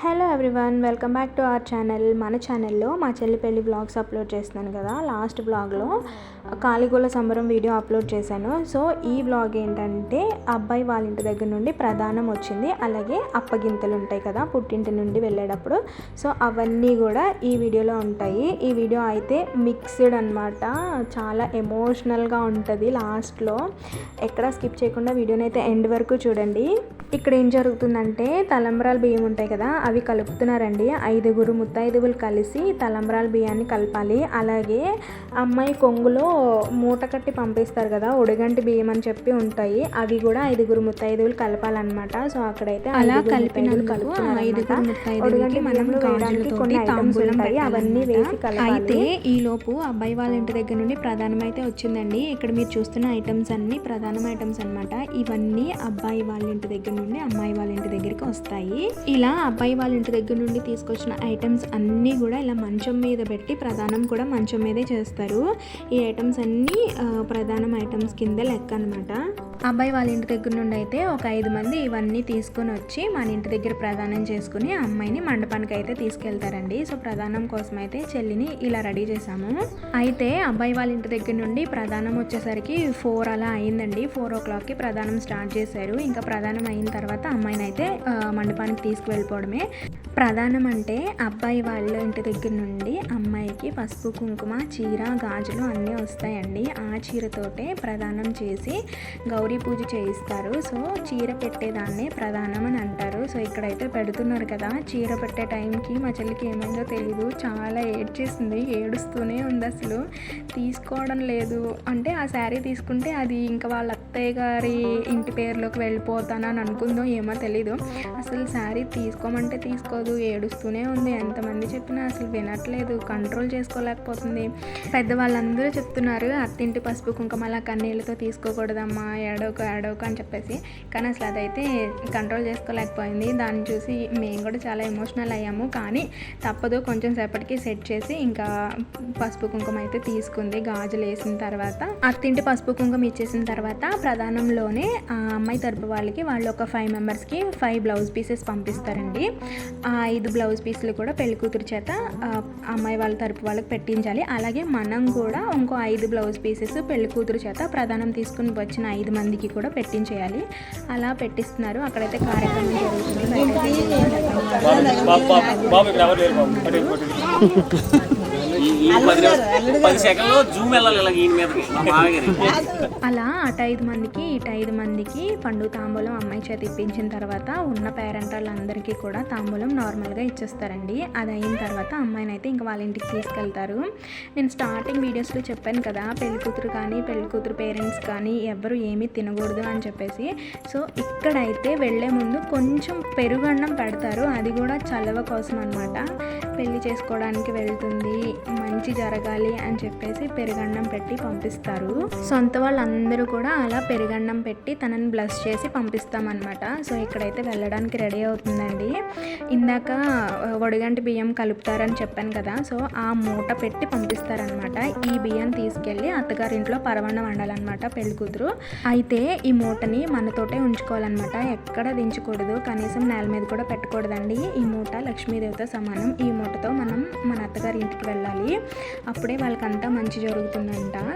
Hello everyone welcome back to our channel. మన ఛానల్లో మా చెల్లి పెళ్ళి బ్లాగ్స్ అప్లోడ్ చేస్తున్నాను కదా లాస్ట్ బ్లాగ్లో కాళీగూల సంబరం వీడియో అప్లోడ్ చేశాను. సో ఈ బ్లాగ్ ఏంటంటే అబ్బాయి వాళ్ళ ఇంటి దగ్గర నుండి ప్రధానం వచ్చింది. అలాగే అప్పగింతలు ఉంటాయి కదా పుట్టింటి నుండి వెళ్ళేటప్పుడు. సో అవన్నీ కూడా ఈ వీడియోలో ఉంటాయి. ఈ వీడియో అయితే మిక్స్డ్ అనమాట చాలా ఎమోషనల్గా ఉంటుంది లాస్ట్లో. ఎక్కడ స్కిప్ చేయకుండా వీడియోని అయితే ఎండ్ వరకు చూడండి. ఇక్కడ ఏం జరుగుతుందంటే తలంబ్రాల బియ్యం ఉంటాయి కదా అవి కలుపుతున్నారండి. ఐదుగురు ముత్తైదువులు కలిసి తలంబ్రాల బియ్యాన్ని కలపాలి. అలాగే అమ్మాయి కొంగులో మూట కట్టి పంపిస్తారు కదా ఒడిగంటి బియ్యం అని చెప్పి ఉంటాయి. అవి కూడా ఐదుగురు ముత్తైదువులు కలపాలన్నమాట. సో అక్కడైతే అలా. ముత్తైదువులకి ఒడిగంటి మనం కొన్ని items తాంబూలం ఉంటాయి అవన్నీ వేసి. అయితే లోపు అబ్బాయి వాళ్ళ ఇంటి దగ్గర నుండి ప్రధానం అయితే వచ్చిందండి. ఇక్కడ మీరు చూస్తున్న ఐటమ్స్ అన్ని ప్రధానం ఐటమ్స్ అన్నమాట. ఇవన్నీ అబ్బాయి వాళ్ళ ఇంటి దగ్గర నుండి అమ్మాయి వాళ్ళ ఇంటి దగ్గరికి వస్తాయి. ఇలా అబ్బాయి వాళ్ళ ఇంటి దగ్గర నుండి తీసుకొచ్చిన ఐటమ్స్ అన్నీ కూడా ఇలా మంచం మీద పెట్టి ప్రధానం కూడా మంచం మీదే చేస్తారు. ఈ ఐటమ్స్ అన్నీ ప్రధానం ఐటమ్స్ కింద లెక్క అనమాట అబ్బాయి వాళ్ళ ఇంటి దగ్గర నుండి అయితే ఒక ఐదు మంది ఇవన్నీ తీసుకొని వచ్చి మన ఇంటి దగ్గర ప్రదానం చేసుకుని అమ్మాయిని మండపానికి అయితే తీసుకెళ్తారండి. సో ప్రధానం కోసం అయితే చెల్లిని ఇలా రెడీ చేసాము అయితే అబ్బాయి వాళ్ళ ఇంటి దగ్గర నుండి ప్రధానం వచ్చేసరికి ఫోర్ అలా అయిందండి. ఫోర్ ఓ క్లాక్కి ప్రధానం స్టార్ట్ చేశారు. ఇంకా ప్రధానం అయిన తర్వాత అమ్మాయిని అయితే మండపానికి తీసుకువెళ్ళిపోవడమే. ప్రధానం అంటే అబ్బాయి వాళ్ళ ఇంటి దగ్గర నుండి అమ్మాయికి పసుపు కుంకుమ చీర గాజులు అన్నీ వస్తాయండి. ఆ చీరతోటే ప్రదానం చేసి గౌరీ పూజ చేయిస్తారు. సో చీర పెట్టేదాన్నే ప్రధానం అని అంటారు. సో ఇక్కడైతే పెడుతున్నారు కదా చీర పెట్టే టైంకి మా చెల్లికి ఏమైందో తెలీదు. చాలా ఏడ్చేసింది ఏడుస్తూనే ఉంది అసలు. తీసుకోవడం లేదు. అంటే ఆ శారీ తీసుకుంటే అది ఇంకా వాళ్ళ అత్తయ్య గారి ఇంటి పేరులోకి వెళ్ళిపోతానని అనుకుందో ఏమో తెలీదు. అసలు శారీ తీసుకోమంటే తీసుకోదు ఏడుస్తూనే ఉంది. ఎంతమంది చెప్పినా అసలు వినట్లేదు కంట్రోల్ చేసుకోలేకపోతుంది. పెద్దవాళ్ళందరూ చెప్తున్నారు అత్తింటి పసుపు కుంకుమ అలా కన్నీళ్ళతో తీసుకోకూడదమ్మా ఏడోక ఏడోక అని చెప్పేసి. కానీ అసలు అదైతే కంట్రోల్ చేసుకోలేకపోయింది. దాన్ని చూసి మేము కూడా చాలా ఎమోషనల్ అయ్యాము. కానీ తప్పదు కొంచెం సేపటికి సెట్ చేసి ఇంకా పసుపు కుంకుమ అయితే తీసుకుంది గాజులు వేసిన తర్వాత. అత్తింటి పసుపు కుంకుమ ఇచ్చేసిన తర్వాత ప్రధానంలోనే ఆ అమ్మాయి తరపు వాళ్ళకి వాళ్ళు ఒక ఫైవ్ మెంబర్స్కి ఫైవ్ బ్లౌజ్ పీసెస్ పంపిస్తారండి. ఆ ఐదు బ్లౌజ్ పీసులు కూడా పెళ్ళి కూతురు చేత అమ్మాయి వాళ్ళ తరపు వాళ్ళకి పెట్టించాలి. అలాగే మనం కూడా ఇంకో ఐదు బ్లౌజ్ పీసెస్ పెళ్ళి కూతురు చేత ప్రధానం తీసుకుని వచ్చిన ఐదు మంది మందికి కూడా పెట్టించేయాలి అలా పెట్టిస్తున్నారు అక్కడైతే కార్యక్రమం జరుగుతుంది ఈ పది పది సెకండ్లో జూమ్ వెళ్ళాలి ఇలా ఈయన మీదకి మా మామగారి. అలా అటు ఐదు మందికి ఇటు ఐదు మందికి పండు తాంబూలం అమ్మాయి చేతి ఇప్పించిన తర్వాత ఉన్న పేరెంట్ వాళ్ళందరికీ కూడా తాంబూలం నార్మల్గా ఇచ్చేస్తారండి. అది అయిన తర్వాత అమ్మాయిని అయితే ఇంకా వాళ్ళ ఇంటికి తీసుకెళ్తారు. నేను స్టార్టింగ్ వీడియోస్లో చెప్పాను కదా పెళ్ళి కూతురు కానీ పెళ్ళి కూతురు పేరెంట్స్ కానీ ఎవరు ఏమీ తినకూడదు అని చెప్పేసి. సో ఇక్కడైతే వెళ్ళే ముందు కొంచెం పెరుగన్నం పెడతారు. అది కూడా చలవ కోసం అనమాట పెళ్ళి చేసుకోవడానికి వెళ్తుంది మంచి మంచి జరగాలి అని చెప్పేసి పెరుగన్నం పెట్టి పంపిస్తారు. సొంత వాళ్ళందరూ కూడా అలా పెరుగన్నం పెట్టి తనని బ్లస్ చేసి పంపిస్తామన్నమాట. సో ఇక్కడైతే వెళ్ళడానికి రెడీ అవుతుందండి. ఇందాక వడిగంటి బియ్యం కలుపుతారని చెప్పాను కదా సో ఆ మూట పెట్టి పంపిస్తారనమాట ఈ బియ్యం తీసుకెళ్ళి అత్తగారింట్లో పరవన్న వండాలన్నమాట పెళ్ళి కూతురు. అయితే ఈ మూటని మనతోటే ఉంచుకోవాలన్నమాట. ఎక్కడ దించకూడదు కనీసం నేల మీద కూడా పెట్టకూడదండి. ఈ మూట లక్ష్మీదేవితో సమానం. ఈ మూటతో మనం మన అత్తగారి ఇంటికి వెళ్ళాలి. అప్పుడే వాళ్ళకంతా మంచి జరుగుతుందంట.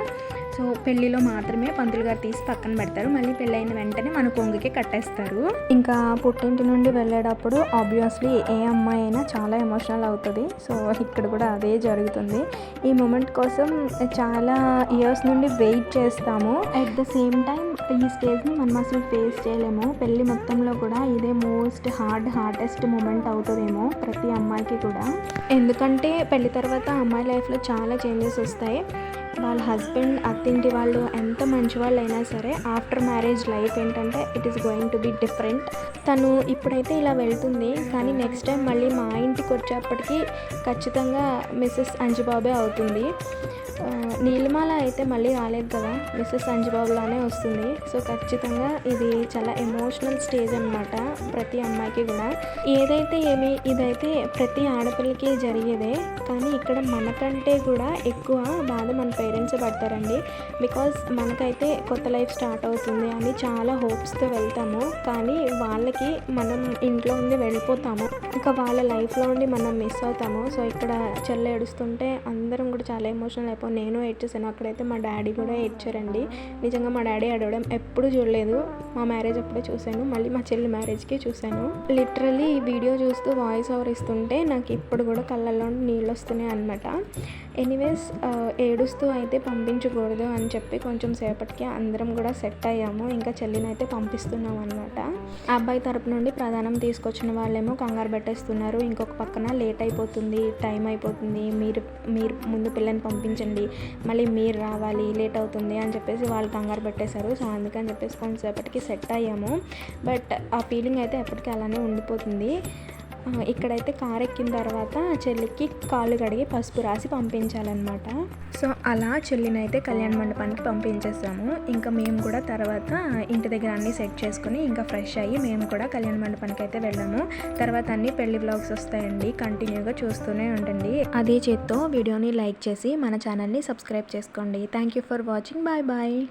సో పెళ్ళిలో మాత్రమే పంతులు గారు తీసి పక్కన పెడతారు. మళ్ళీ పెళ్ళైన వెంటనే మన కొంగుకి కట్టేస్తారు. ఇంకా పుట్టింటి నుండి వెళ్ళేటప్పుడు ఆబ్వియస్లీ ఏ అమ్మాయి అయినా చాలా ఎమోషనల్ అవుతుంది. సో ఇక్కడ కూడా అదే జరుగుతుంది. ఈ మూమెంట్ కోసం చాలా ఇయర్స్ నుండి వెయిట్ చేస్తాము. అట్ ద సేమ్ టైం ఈ స్టేజ్ని మనం అసలు ఫేస్ చేయలేము. పెళ్ళి మొత్తంలో కూడా ఇదే మోస్ట్ హార్డ్ హార్డెస్ట్ మూమెంట్ అవుతుందేమో ప్రతి అమ్మాయికి కూడా. ఎందుకంటే పెళ్ళి తర్వాత అమ్మాయి లైఫ్లో చాలా చేంజెస్ వస్తాయి. వాళ్ళ హస్బెండ్ అత్తింటి వాళ్ళు ఎంత మంచి వాళ్ళు అయినా సరే ఆఫ్టర్ మ్యారేజ్ లైఫ్ ఏంటంటే it is going to be different. తను ఇప్పుడైతే ఇలా వెళ్తుంది. కానీ నెక్స్ట్ టైం మళ్ళీ మా ఇంటికి వచ్చేప్పటికి ఖచ్చితంగా మిస్సెస్ అంజుబాబే అవుతుంది. నీలిమాల అయితే మళ్ళీ రాలేదు కదా మిస్సెస్ అంజుబాబులానే వస్తుంది. సో ఖచ్చితంగా ఇది చాలా ఎమోషనల్ స్టేజ్ అనమాట ప్రతి అమ్మాయికి కూడా. ఏదైతే ఏమి ఇదైతే ప్రతి ఆడపిల్లకి జరిగేదే కానీ ఇక్కడ మనకంటే కూడా ఎక్కువ బాధ మన పేరెంట్స్ పడతారండి. బికాజ్ మనకైతే కొత్త లైఫ్ స్టార్ట్ అవుతుంది అని చాలా హోప్స్తో వెళ్తాము. కానీ వాళ్ళకి మనం ఇంట్లో ఉండి వెళ్ళిపోతాము. ఇంకా వాళ్ళ లైఫ్లో ఉండి మనం మిస్ అవుతాము. సో ఇక్కడ చెల్లెడుస్తుంటే అందరం కూడా చాలా ఎమోషనల్ అయిపోతుంది నేను ఏడ్చేసాను అక్కడైతే మా డాడీ కూడా ఏడ్చారండి. నిజంగా మా డాడీ ఏడవడం ఎప్పుడు చూడలేదు. మా మ్యారేజ్ అప్పుడే చూశాను. మళ్ళీ మా చెల్లి మ్యారేజ్కి చూశాను. లిటరలీ ఈ వీడియో చూస్తూ వాయిస్ ఓవర్ ఇస్తుంటే నాకు ఇప్పుడు కూడా కళ్ళల్లో నీళ్ళు వస్తున్నాయి అనమాట ఎనీవేస్ ఏడుస్తూ అయితే పంపించకూడదు అని చెప్పి కొంచెం సేపటికి అందరం కూడా సెట్ అయ్యాము. ఇంకా చెల్లిని అయితే పంపిస్తున్నాం అనమాట ఆ అబ్బాయి తరపు నుండి ప్రధానం తీసుకొచ్చిన వాళ్ళేమో కంగారు పెట్టేస్తున్నారు. ఇంకొక పక్కన లేట్ అయిపోతుంది టైం అయిపోతుంది. మీరు మీరు ముందు పిల్లని పంపించండి మళ్ళీ మీరు రావాలి లేట్ అవుతుంది అని చెప్పేసి వాళ్ళు కంగారు పెట్టేశారు. సో అందుకని చెప్పేసి కొంచెంసేపటికి సెట్ అయ్యాము. బట్ ఆ ఫీలింగ్ అయితే ఎప్పటికీ అలానే ఉండిపోతుంది. ఇక్కడైతే కారు ఎక్కిన తర్వాత చెల్లికి కాళ్ళు కడిగి పసుపు రాసి పంపించాలన్నమాట. సో అలా చెల్లినైతే కళ్యాణ మండపానికి పంపించేస్తాము. ఇంకా మేము కూడా తర్వాత ఇంటి దగ్గర అన్నీ సెట్ చేసుకుని ఇంకా ఫ్రెష్ అయ్యి మేము కూడా కళ్యాణ మండపానికి అయితే వెళ్ళాము. తర్వాత అన్ని పెళ్ళి బ్లాగ్స్ వస్తాయండి. కంటిన్యూగా చూస్తూనే ఉండండి. అదే చేత్తో వీడియోని లైక్ చేసి మన ఛానల్ని సబ్స్క్రైబ్ చేసుకోండి. Thank you for watching bye bye